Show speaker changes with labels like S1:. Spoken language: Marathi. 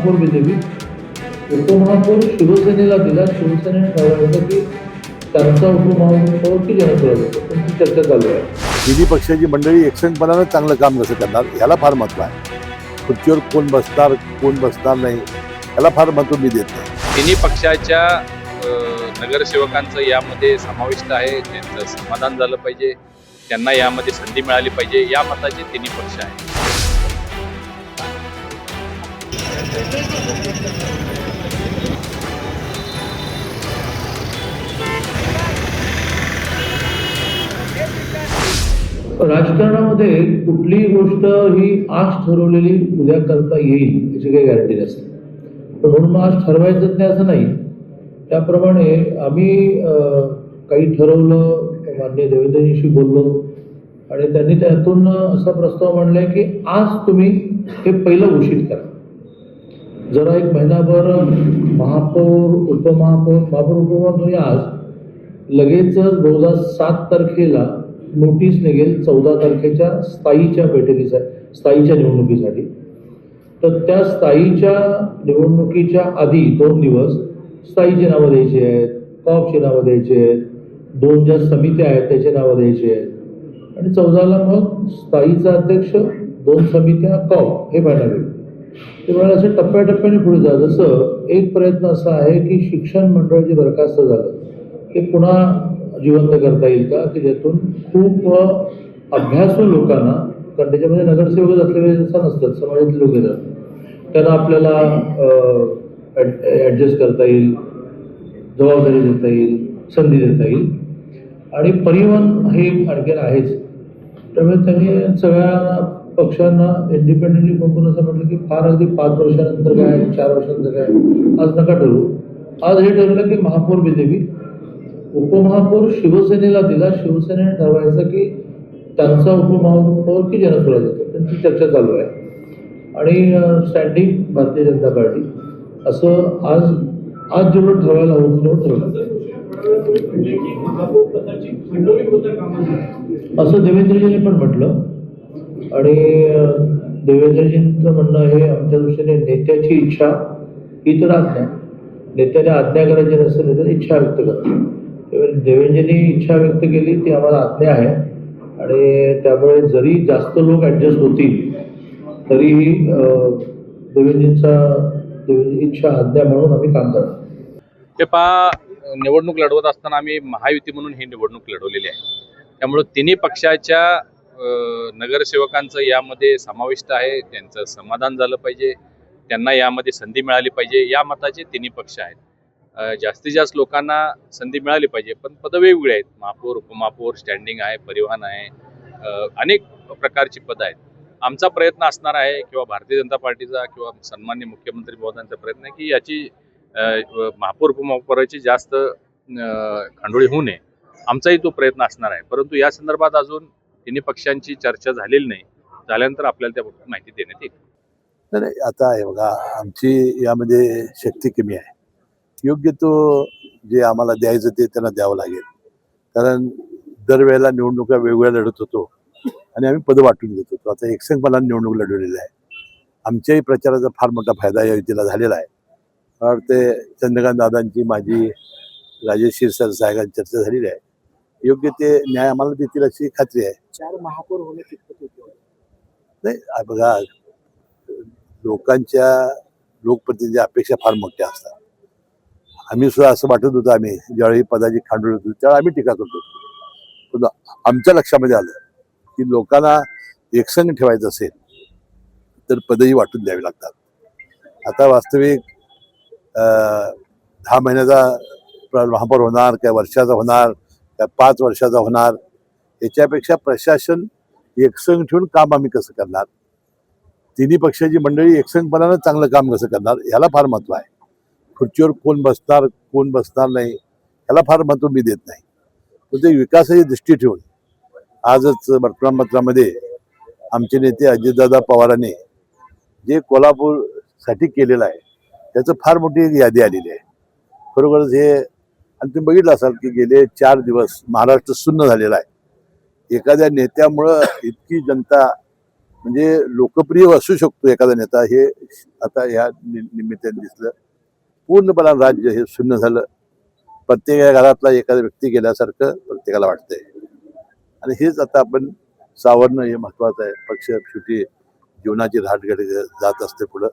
S1: महापौर बीजेपी उपमहापौर शिवसेनेला दिला शिवसेनेने ठरवायचं की त्यांचा उपमहापौर की त्यांची चर्चा चालू आहे.
S2: तिन्ही पक्षाची मंडळी एकसंघपणानं चांगलं काम कसं करणार याला फार महत्त्व आहे. खुर्चीवर कोण बसणार कोण बसणार नाही याला फार महत्त्व मी देत नाही.
S3: तिन्ही पक्षाच्या नगरसेवकांचं यामध्ये समाविष्ट आहे त्यांचं समाधान झालं पाहिजे त्यांना यामध्ये संधी मिळाली पाहिजे या मताचे तिन्ही पक्ष आहेत.
S1: राजकारणामध्ये कुठलीही गोष्ट ही आज ठरवलेली उद्या करता येईल याची काही गॅरंटी नसते. पण म्हणून मग आज ठरवायचंच नाही असं नाही. त्याप्रमाणे आम्ही काही ठरवलं मान्य देवेंद्रजींशी बोललो आणि त्यांनी त्यातून असा प्रस्ताव मांडलाय की आज तुम्ही हे पहिलं घोषित करा. जरा एक महिनाभर महापौर उपमहापौर महापौर उपमहापौर दोन्ही आज लगेचच बहुधा सात तारखेला नोटीस निघेल चौदा तारखेच्या स्थायीच्या बैठकीचा स्थायीच्या निवडणुकीसाठी. तर त्या स्थायीच्या निवडणुकीच्या आधी दोन दिवस स्थायीची नावं द्यायची आहेत कॉपची नावं द्यायची आहेत दोन ज्या समित्या आहेत त्याची नावं द्यायची आहेत. आणि चौदाला मग स्थायीचा अध्यक्ष दोन समित्या कॉप हे फायनल होईल ते म्हणाले असं टप्प्याटप्प्याने पुढे जा. जसं एक प्रयत्न असा आहे की शिक्षण मंडळ जे बरखास्त झालं ते पुन्हा जिवंत करता येईल का? की ज्यातून खूप अभ्यासू लोकांना कारण त्याच्यामध्ये नगरसेवकच असलेले जसं नसतात समाजातले लोक येतात. त्यांना आपल्याला ॲडजस्ट करता येईल जबाबदारी देता येईल संधी देता येईल. आणि परिवहन हे आणखीन आहेच. त्यामुळे त्यांनी सगळ्या पक्षांना इंडिपेंडेंटली बघून असं म्हटलं की फार अगदी पाच वर्षानंतर काय चार वर्षानंतर काय आज नका ठरवू. आज हे ठरलं की महापौर बीजेपी उपमहापौर शिवसेनेला दिला. शिवसेनेने ठरवायचं की त्यांचा उपमहापौर की जनसुराज त्यांची चर्चा चालू आहे. आणि स्टँडिंग भारतीय जनता पार्टी असं आज आज जेवढं ठरवायला हवं तेवढं ठरवलं. असं देवेंद्रजींनी पण म्हटलं. आणि देवेंद्रजींचं म्हणणं हे आमच्या दृष्टीने नेत्याची इच्छा ही तर आज्ञा. नेत्याने आज्ञा करायची नसेल तर इच्छा व्यक्त करतो देवेंद्रजींनी इच्छा व्यक्त केली ती आम्हाला आज्ञा आहे. आणि त्यामुळे जरी जास्त लोक ॲडजस्ट होतील तरीही देवेंद्रजींचा इच्छा आज्ञा म्हणून आम्ही काम करतो
S3: ते पहा निवडणूक लढवत असताना आम्ही महायुती म्हणून ही निवडणूक लढवलेली आहे. त्यामुळं तिन्ही पक्षाच्या नगरसेवकांचं यामध्ये समाविष्ट आहे त्यांचं समाधान झालं पाहिजे त्यांना यामध्ये संधी मिळाली पाहिजे या मताचे तिन्ही पक्ष आहेत. जास्तीत जास्त लोकांना संधी मिळाली पाहिजे पण पदं वेगवेगळी आहेत. महापौर उपमहापौर स्टँडिंग आहे परिवहन आहे अनेक प्रकारची पदं आहेत. आमचा प्रयत्न असणार आहे किंवा भारतीय जनता पार्टीचा किंवा सन्मान्य मुख्यमंत्री महोदयांचा प्रयत्न आहे की याची महापौर उपमहापौराची जास्त खांडोळी खंडोळी होऊ नये. आमचाही तो प्रयत्न असणार आहे. परंतु या संदर्भात अजून तिन्ही पक्षांची चर्चा झालेली नाही. झाल्यानंतर आपल्याला त्याबद्दल माहिती देण्यात येईल.
S2: नाही, आता आहे बघा आमची यामध्ये शक्ती कमी आहे. योग्य तो जे आम्हाला द्यायचं ते त्यांना द्यावं लागेल. कारण दरवेळेला निवडणुका वेगवेगळ्या लढत होतो आणि आम्ही पदं वाटून घेत होतो. आता एकसंघपणाने निवडणूक लढवलेली आहे. आमच्याही प्रचाराचा फार मोठा फायदा या युतीला झालेला आहे. मला वाटते चंद्रकांत दादांची माझी राजेश क्षीरसागर साहेबांची चर्चा झालेली आहे. योग्य ते न्याय आम्हाला देतील अशी खात्री आहे.
S4: चार महापौर होणे कितपत
S2: नाही आ- बघा लोकांच्या लोकप्रतिनिधी अपेक्षा फार मोठ्या असतात. आम्ही सुद्धा असं वाटत होतं आम्ही ज्यावेळी पदाची खांडोळ होतो त्यावेळी आम्ही टीका करत होतो. पण आमच्या लक्षामध्ये आलं की लोकांना एकसंघ ठेवायचं असेल तर पदही वाटून द्यावी लागतात. आता वास्तविक अं, दहा महिन्याचा प्र- महापौर होणार काय वर्षाचा होणार त्या पाच वर्षाचा होणार. याच्यापेक्षा प्रशासन एकसंघ ठेवून काम आम्ही कसं करणार? तिन्ही पक्षाची मंडळी एकसंघपणानं चांगलं काम कसं करणार? ह्याला फार महत्त्व आहे. खुर्चीवर कोण बसणार कोण बसणार नाही ह्याला फार महत्त्व मी देत नाही. पण ते विकासाची दृष्टी ठेवून आजच वर्तमानपत्रामध्ये आमचे नेते अजितदादा पवारांनी जे कोल्हापूरसाठी केलेलं आहे त्याचं फार मोठी एक यादी आलेली आहे. खरोखरच हे आणि तुम्ही बघितलं असाल की गेले चार दिवस महाराष्ट्र सुन्न झालेला आहे. एखाद्या नेत्यामुळं इतकी जनता म्हणजे लोकप्रिय असू शकतो एखादा नेता हे आता ह्या नि- निमित्ताने दिसलं. पूर्णपणे राज्य हे शून्य झालं. प्रत्येक घरातला एखादा व्यक्ती गेल्यासारखं प्रत्येकाला वाटतंय. आणि हेच आता आपण सावरणं हे महत्वाचं आहे. पक्ष शेवटी जीवनाची घाटघड जात असते पुढं.